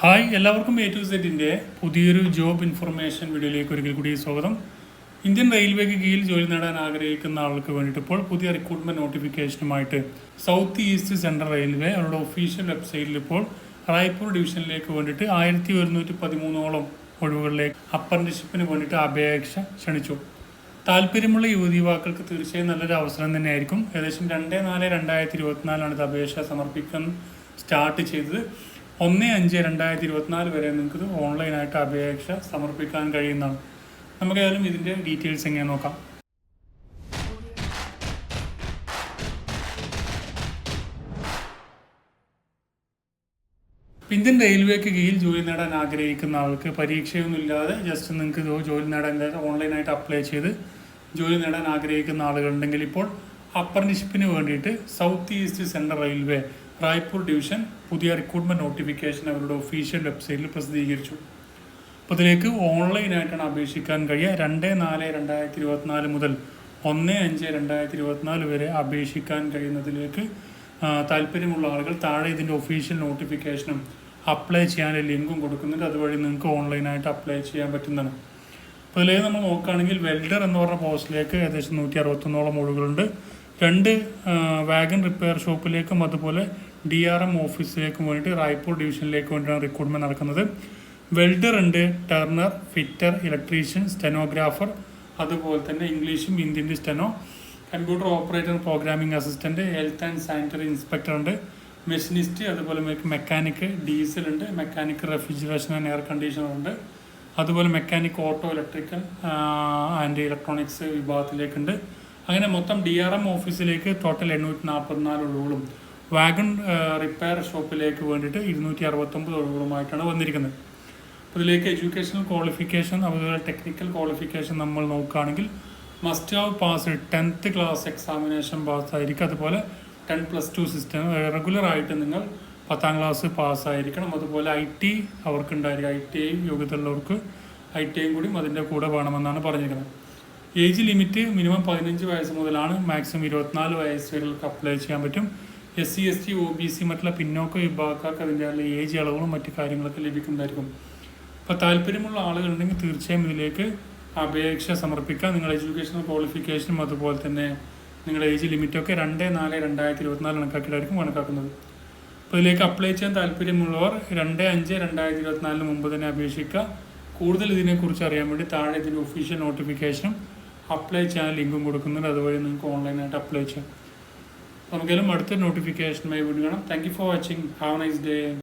Hi എല്ലാവർക്കും A to സെറ്റിന്റെ പുതിയൊരു ജോബ് ഇൻഫർമേഷൻ വീഡിയോയിലേക്ക് ഒരിക്കൽ കൂടി സ്വാഗതം. ഇന്ത്യൻ റെയിൽവേക്ക് കീഴിൽ ജോലി നേടാൻ ആഗ്രഹിക്കുന്ന ആൾക്ക് വേണ്ടിയിട്ട് ഇപ്പോൾ പുതിയ റിക്രൂട്ട്മെന്റ് നോട്ടിഫിക്കേഷനുമായിട്ട് സൗത്ത് ഈസ്റ്റ് സെൻട്രൽ റെയിൽവേ അവരുടെ ഒഫീഷ്യൽ വെബ്സൈറ്റിൽ ഇപ്പോൾ റായ്പൂർ ഡിവിഷനിലേക്ക് വേണ്ടിയിട്ട് ആയിരത്തി ഒരുന്നൂറ്റി പതിമൂന്നോളം ഒഴിവുകളിലേക്ക് അപ്രന്റിഷിപ്പിന് വേണ്ടിയിട്ട് അപേക്ഷ ക്ഷണിച്ചു. താല്പര്യമുള്ള യുവതി യുവാക്കൾക്ക് തീർച്ചയായും നല്ലൊരു അവസരം തന്നെയായിരിക്കും. ഏകദേശം രണ്ട് നാല് രണ്ടായിരത്തി ഇരുപത്തിനാലാണ് ഇത് അപേക്ഷ സമർപ്പിക്കാൻ സ്റ്റാർട്ട് ചെയ്തത്. ഒന്ന് അഞ്ച് രണ്ടായിരത്തി ഇരുപത്തിനാല് വരെ നിങ്ങൾക്ക് ഓൺലൈനായിട്ട് അപേക്ഷ സമർപ്പിക്കാൻ കഴിയുന്നതാണ്. നമുക്ക് ഏതായാലും ഇതിന്റെ ഡീറ്റെയിൽസ് എങ്ങനെ നോക്കാം. ഇന്ത്യൻ റെയിൽവേക്ക് കീഴിൽ ജോലി നേടാൻ ആഗ്രഹിക്കുന്ന ആൾക്ക് പരീക്ഷയൊന്നുമില്ലാതെ ജസ്റ്റ് നിങ്ങൾക്ക് ജോലി നേടാൻ ഓൺലൈനായിട്ട് അപ്ലൈ ചെയ്ത് ജോലി നേടാൻ ആഗ്രഹിക്കുന്ന ആളുകളുണ്ടെങ്കിൽ ഇപ്പോൾ അപ്രന്റിഷിപ്പിന് വേണ്ടിയിട്ട് south east central railway Raipur division പുതിയ റിക്രൂട്ട്മെന്റ് നോട്ടിഫിക്കേഷൻ അവരുടെ ഒഫീഷ്യൽ വെബ്സൈറ്റിൽ പ്രസിദ്ധീകരിച്ചു. അപ്പോൾ ഇതിലേക്ക് ഓൺലൈനായിട്ടാണ് അപേക്ഷിക്കാൻ കഴിയുക. രണ്ട് നാല് രണ്ടായിരത്തി ഇരുപത്തിനാല് മുതൽ ഒന്ന് അഞ്ച് രണ്ടായിരത്തി ഇരുപത്തിനാല് വരെ അപേക്ഷിക്കാൻ കഴിയുന്നതിലേക്ക് താല്പര്യമുള്ള ആളുകൾ താഴെ ഇതിന്റെ ഒഫീഷ്യൽ നോട്ടിഫിക്കേഷനും അപ്ലൈ ചെയ്യാൻ ലിങ്കും കൊടുക്കുന്നുണ്ട്. അതുവഴി നിങ്ങൾക്ക് ഓൺലൈനായിട്ട് അപ്ലൈ ചെയ്യാൻ പറ്റുന്നതാണ്. അപ്പോൾ ഇതിലേക്ക് നമ്മൾ നോക്കുകയാണെങ്കിൽ വെൽഡർ എന്ന് പറഞ്ഞ പോസ്റ്റിലേക്ക് ഏകദേശം നൂറ്റി അറുപത്തൊന്നോളം ഒഴിവുകളുണ്ട്. രണ്ട് വാഗൺ റിപ്പയർ ഷോപ്പിലേക്കും അതുപോലെ ഡി ആർ എം ഓഫീസിലേക്കും വേണ്ടിയിട്ട് റായ്പൂർ ഡിവിഷനിലേക്ക് വേണ്ടിയാണ് റിക്രൂട്ട്മെന്റ് നടക്കുന്നത്. വെൽഡർ ഉണ്ട് ടർണർ ഫിറ്റർ ഇലക്ട്രീഷ്യൻ സ്റ്റെനോഗ്രാഫർ അതുപോലെ തന്നെ ഇംഗ്ലീഷും ഹിന്ദിന്റെ steno computer operator programming assistant health and sanitary inspector ഉണ്ട് മെഷീനിസ്റ്റ് അതുപോലെ മെക്കാനിക് ഡീസൽ ഉണ്ട് mechanic refrigeration and air conditioner ഉണ്ട് അതുപോലെ mechanic auto electrical and electronics വിഭാഗത്തിലേക്കുണ്ട്. അങ്ങനെ മൊത്തം ഡി ആർ എം ഓഫീസിലേക്ക് ടോട്ടൽ എണ്ണൂറ്റി നാൽപ്പത്തിനാല് ഒഴിവുകളും വാഗൺ റിപ്പയർ ഷോപ്പിലേക്ക് വേണ്ടിയിട്ട് ഇരുന്നൂറ്റി അറുപത്തൊമ്പത് ഒഴിവുകളുമായിട്ടാണ് വന്നിരിക്കുന്നത്. അപ്പോൾ ഇതിലേക്ക് എഡ്യൂക്കേഷണൽ ക്വാളിഫിക്കേഷൻ അതുപോലെ ടെക്നിക്കൽ ക്വാളിഫിക്കേഷൻ നമ്മൾ നോക്കുകയാണെങ്കിൽ must have pass tenth class examination pass ആയിരിക്കും. അതുപോലെ ten plus two system regular ആയിട്ട് നിങ്ങൾ പത്താം ക്ലാസ് പാസ്സായിരിക്കണം അതുപോലെ ഐ ടി അവർക്ക് ഉണ്ടായിരിക്കും ഐ ടി ഐയും യോഗ്യതയുള്ളവർക്ക് ഐ ടി ഐയും കൂടി അതിന്റെ കൂടെ വേണമെന്നാണ് പറഞ്ഞിരിക്കുന്നത്. ഏജ് ലിമിറ്റ് മിനിമം പതിനഞ്ച് വയസ്സ് മുതലാണ് മാക്സിമം ഇരുപത്തിനാല് വയസ്സ് അപ്ലൈ ചെയ്യാൻ പറ്റും. S C S T O B C മറ്റുള്ള പിന്നോക്ക വിഭാഗക്കാർക്ക് അതിന്റെ ഏജ് അളവുകളും മറ്റു കാര്യങ്ങളൊക്കെ ലഭിക്കുന്നതായിരിക്കും. അപ്പോൾ താല്പര്യമുള്ള ആളുകളുണ്ടെങ്കിൽ തീർച്ചയായും ഇതിലേക്ക് അപേക്ഷ സമർപ്പിക്കാം. നിങ്ങളുടെ എഡ്യൂക്കേഷണൽ ക്വാളിഫിക്കേഷനും അതുപോലെ തന്നെ നിങ്ങളുടെ ഏജ് ലിമിറ്റൊക്കെ രണ്ട് നാല് രണ്ടായിരത്തി ഇരുപത്തിനാല് കണക്കാക്കിയിട്ടായിരിക്കും കണക്കാക്കുന്നത്. അപ്പോൾ ഇതിലേക്ക് അപ്ലൈ ചെയ്യാൻ താല്പര്യമുള്ളവർ രണ്ട് അഞ്ച് രണ്ടായിരത്തി ഇരുപത്തിനാലിന് മുമ്പ് തന്നെ അപേക്ഷിക്കുക. കൂടുതൽ ഇതിനെക്കുറിച്ച് അറിയാൻ വേണ്ടി താഴെ ഇതിന്റെ ഒഫീഷ്യൽ നോട്ടിഫിക്കേഷനും അപ്ലൈ ചെയ്യാൻ ലിങ്കും കൊടുക്കുന്നുണ്ട്. അതുവഴി നിങ്ങൾക്ക് ഓൺലൈനായിട്ട് അപ്ലൈ ചെയ്യാം. നമുക്കെല്ലാം അടുത്ത നോട്ടിഫിക്കേഷനുമായി വീണ്ടും കാണാം. Thank you for watching have nice day